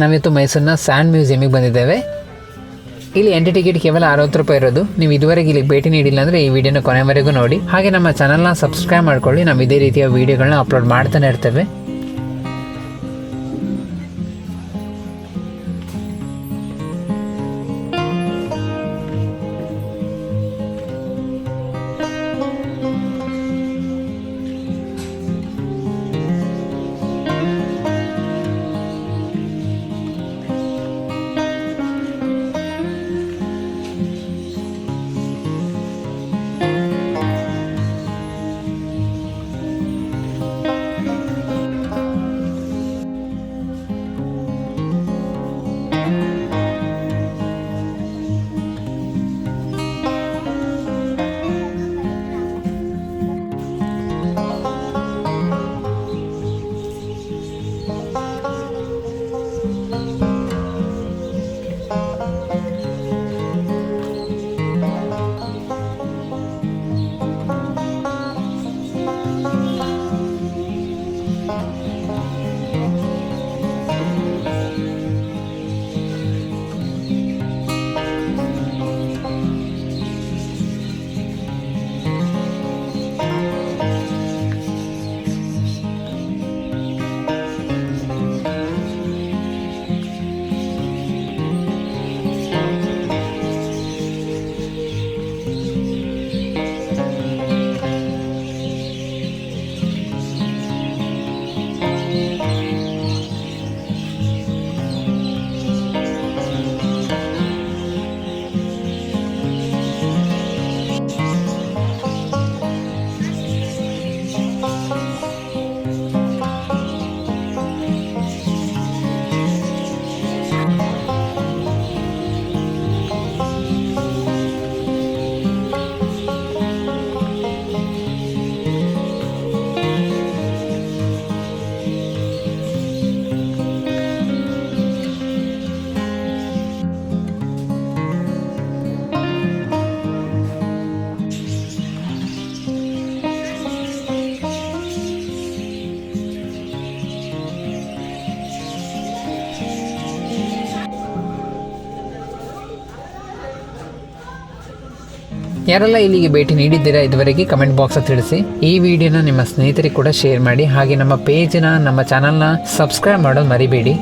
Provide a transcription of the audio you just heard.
ನಾವಿತ್ತು ಮೈಸೂರಿನ ಸ್ಯಾಂಡ್ ಮ್ಯೂಸಿಯಮಿಗೆ ಬಂದಿದ್ದೇವೆ. ಇಲ್ಲಿ ಎಂಟ್ರಿ ಟಿಕೆಟ್ ಕೇವಲ ಅರವತ್ತು ರೂಪಾಯಿ ಇರೋದು. ನೀವು ಇದುವರೆಗೆ ಇಲ್ಲಿ ಭೇಟಿ ನೀಡಿಲ್ಲ ಅಂದರೆ ಈ ವಿಡಿಯೋನ ಕೊನೆವರೆಗೂ ನೋಡಿ. ಹಾಗೆ ನಮ್ಮ ಚಾನಲ್ನ ಸಬ್ಸ್ಕ್ರೈಬ್ ಮಾಡ್ಕೊಳ್ಳಿ. ನಾವು ಇದೇ ರೀತಿಯ ವಿಡಿಯೋಗಳನ್ನ ಅಪ್ಲೋಡ್ ಮಾಡ್ತಾನೆ ಇರ್ತೇವೆ. ಯಾರೆಲ್ಲ ಇಲ್ಲಿಗೆ ಭೇಟಿ ನೀಡಿದ್ದೀರಾ ಇದುವರೆಗೆ ಕಮೆಂಟ್ ಬಾಕ್ಸ್ ತಿಳಿಸಿ. ಈ ವಿಡಿಯೋನ ನಿಮ್ಮ ಸ್ನೇಹಿತರಿಗೆ ಕೂಡ ಶೇರ್ ಮಾಡಿ. ಹಾಗೆ ನಮ್ಮ ಪೇಜ್ನ ನಮ್ಮ ಚಾನಲ್ನ ಸಬ್ಸ್ಕ್ರೈಬ್ ಮಾಡೋದು ಮರಿಬೇಡಿ.